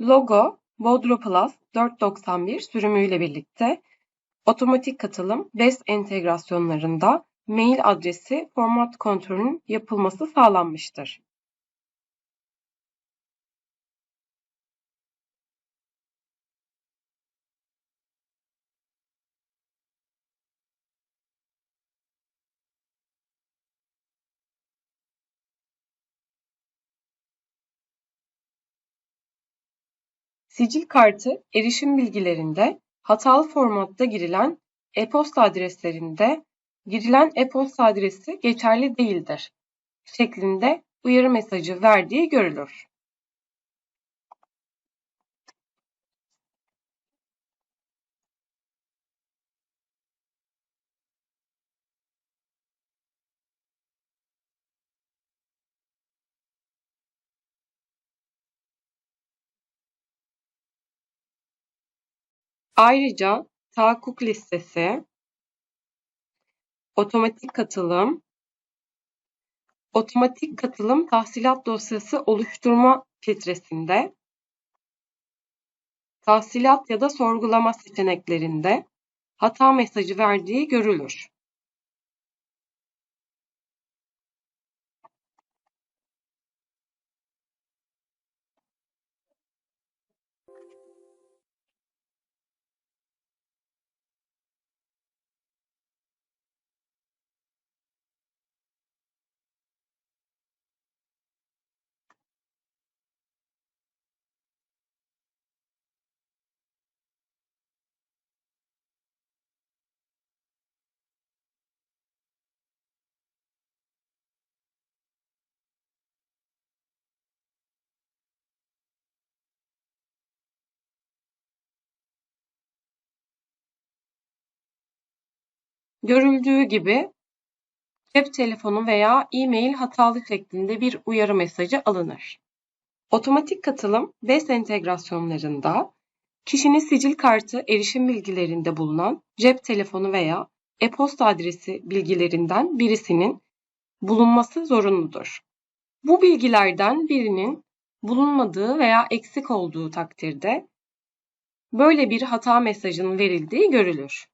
Logo, Bodro Plus 491 sürümüyle birlikte otomatik katılım BES entegrasyonlarında mail adresi format kontrolünün yapılması sağlanmıştır. Sicil kartı erişim bilgilerinde hatalı formatta girilen e-posta adreslerinde girilen e-posta adresi geçerli değildir şeklinde uyarı mesajı verdiği görülür. Ayrıca tahakkuk listesi, otomatik katılım, otomatik katılım tahsilat dosyası oluşturma filtresinde, tahsilat ya da sorgulama seçeneklerinde hata mesajı verdiği görülür. Görüldüğü gibi cep telefonu veya e-mail hatalı şeklinde bir uyarı mesajı alınır. Otomatik katılım BES entegrasyonlarında kişinin sicil kartı erişim bilgilerinde bulunan cep telefonu veya e-posta adresi bilgilerinden birisinin bulunması zorunludur. Bu bilgilerden birinin bulunmadığı veya eksik olduğu takdirde böyle bir hata mesajının verildiği görülür.